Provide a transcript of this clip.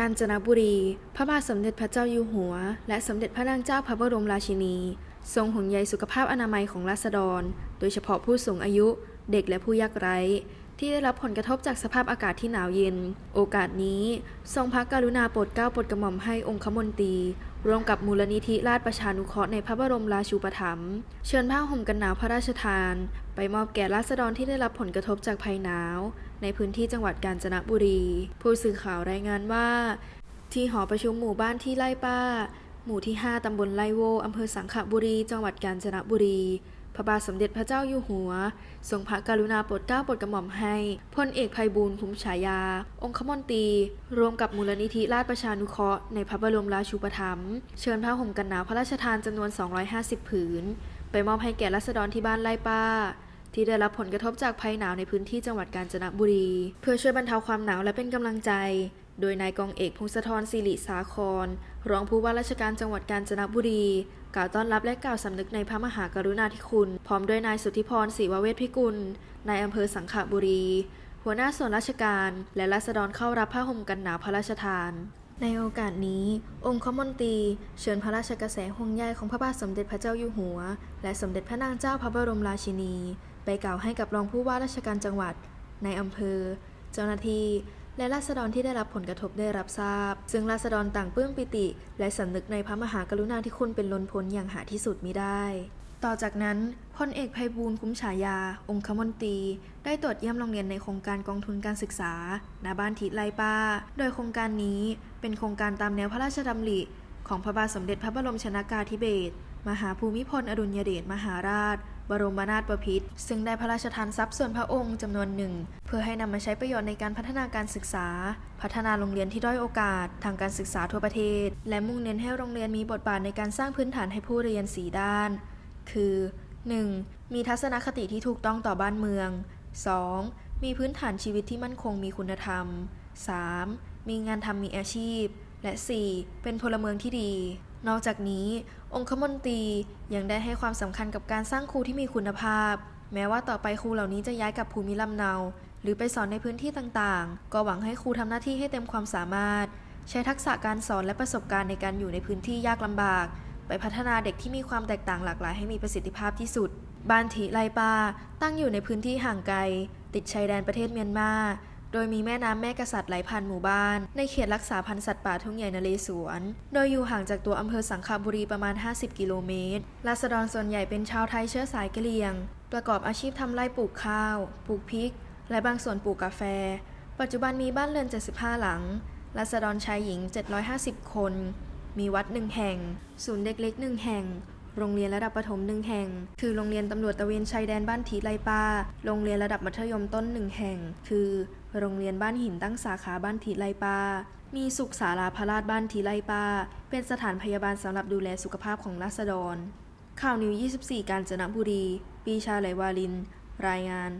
กาญจนบุรี พระบาทสมเด็จพระเจ้าอยู่หัว และสมเด็จพระนางเจ้าพระบรมราชินี ทรงห่วงใยสุขภาพอนามัยของราษฎร โดยเฉพาะผู้สูงอายุ เด็กและผู้ยากไร้ ที่ได้รับผลกระทบจากสภาพอากาศที่หนาวเย็น โอกาสนี้ ทรงพระกรุณาโปรดเกล้าโปรดกระหม่อมให้องคมนตรี ร่วมกับมูลนิธิราชประชานุเคราะห์ในพระบรมราชูปถัมภ์เชิญผ้าห่มกันหนาวพระราชทาน ไปมอบแก่ราษฎรที่ได้รับผลกระทบจากภัยหนาว ในพื้นที่จังหวัดกาญจนบุรี ผู้สื่อข่าวรายงานว่า ที่หอประชุมหมู่บ้านที่ไร่ป้า หมู่ที่ 5 ตำบลไร่โวอำเภอสังขบุรี จังหวัดกาญจนบุรี พระบาทสมเด็จพระเจ้าอยู่หัว ทรงพระกรุณาโปรดเกล้าโปรดกระหม่อมให้พลเอกภัยบูลคุ้มฉายา องคมนตรีรวมกับมูลนิธิราชประชานุเคราะห์ในพระบรมราชูปถัมภ์เชิญผ้าห่มกันหนาวพระราชทานจำนวน 250 ผืน ไปมอบให้แก่รัษฎรที่บ้านไร่ป้า ที่ได้รับผลกระทบจากภัยหนาวในพื้นที่จังหวัดกาญจนบุรี เพื่อช่วยบรรเทาความหนาวและเป็นกำลังใจ โดยนายกองเอกพงศธรสิริสาคร รองผู้ว่าราชการจังหวัดกาญจนบุรี กล่าวต้อนรับและกล่าวสำนึกในพระมหากรุณาธิคุณ พร้อมด้วยนายสุทธิพรศรีวเวชพิกุล นายอำเภอสังขบุรี หัวหน้าส่วนราชการและราษฎรเข้ารับผ้าห่มกันหนาวพระราชทาน ในโอกาสนี้ องคมนตรี เชิญพระราชกระแสห่วงใยของพระบาทสมเด็จพระเจ้าอยู่หัว และสมเด็จพระนางเจ้าพระบรมราชินี ไปกล่าวให้กับรองผู้ว่าราชการจังหวัด ในอำเภอ เจ้าหน้าที่ และราษฎรที่ได้รับผลกระทบได้รับทราบ ซึ่งราษฎรต่างปลื้มปิติ และสำนึกในพระมหากรุณาธิคุณเป็นล้นพ้นอย่างหาที่สุดมิได้ ต่อจากนั้นพลเอกภัยบูลคุ้มฉายา องคมนตรี ได้ตรวจเยี่ยมโรงเรียนในโครงการกองทุนการศึกษาณบ้านทิศไลป้า โดยโครงการนี้เป็นโครงการตามแนวพระราชดำริของพระบาทสมเด็จพระบรมชนากาธิเบศรมหาภูมิพลอดุลยเดชมหาราช บรมนาถบพิตรซึ่งได้พระราชทานทรัพย์ส่วนพระองค์จำนวนหนึ่ง เพื่อให้นำมาใช้ประโยชน์ในการพัฒนาการศึกษา พัฒนาโรงเรียนที่ด้อยโอกาส ทางการศึกษาทั่วประเทศ และมุ่งเน้นให้โรงเรียนมีบทบาทในการสร้างพื้นฐานให้ผู้เรียนสีด้าน คือ 1. มีทัศนคติที่ถูกต้องต่อบ้านเมือง 2. มีพื้นฐานชีวิตที่มั่นคงมีคุณธรรม 3. มีงานทำมีอาชีพ และ 4. เป็นพลเมืองที่ดี นอกจากนี้ องคมนตรียังได้ให้ความสำคัญกับการสร้างครูที่มีคุณภาพ แม้ว่าต่อไปครูเหล่านี้จะย้ายกับภูมิลำเนา หรือไปสอนในพื้นที่ต่างๆ ก็หวังให้ครูทำหน้าที่ให้เต็มความสามารถ ใช้ทักษะการสอนและประสบการณ์ในการอยู่ในพื้นที่ยากลำบาก ไปพัฒนาเด็กที่มีความแตกต่างหลากหลายให้มีประสิทธิภาพที่สุดบ้านทิไลปาตั้งอยู่ในพื้นที่ห่างไกล ติดชายแดนประเทศเมียนมา โดยมีแม่น้ำแม่กษัตริย์ไหลผ่านหมู่บ้าน ในเขตรักษาพันธุ์สัตว์ป่าทุ่งใหญ่นเรศวร โดยอยู่ห่างจากตัวอำเภอสังขบุรีประมาณ 50 กิโลเมตรราษฎรส่วนใหญ่เป็นชาวไทยเชื้อสายกะเหรี่ยง ประกอบอาชีพทำไร่ปลูกข้าว ปลูกพริก และบางส่วนปลูกกาแฟ ปัจจุบันมีบ้านเรือน 75 หลังราษฎรชายหญิง 750 คน มีวัดหนึ่งแห่ง ศูนย์เด็กเล็กหนึ่งแห่งโรงเรียนระดับประถมหนึ่งแห่ง คือโรงเรียนตำรวจตะเวนชายแดนบ้านทีไลปาโรงเรียนระดับมัธยมต้นหนึ่งแห่ง คือ โรงเรียนบ้านหินตั้งสาขาบ้านทีไลปา มีสุขศาลาพระราชบ้านทีไลปา เป็นสถานพยาบาลสำหรับดูแลสุขภาพของราษฎร ข่าวนิว 24 กาญจนบุรี ปีชาไหลวาลิน รายงาน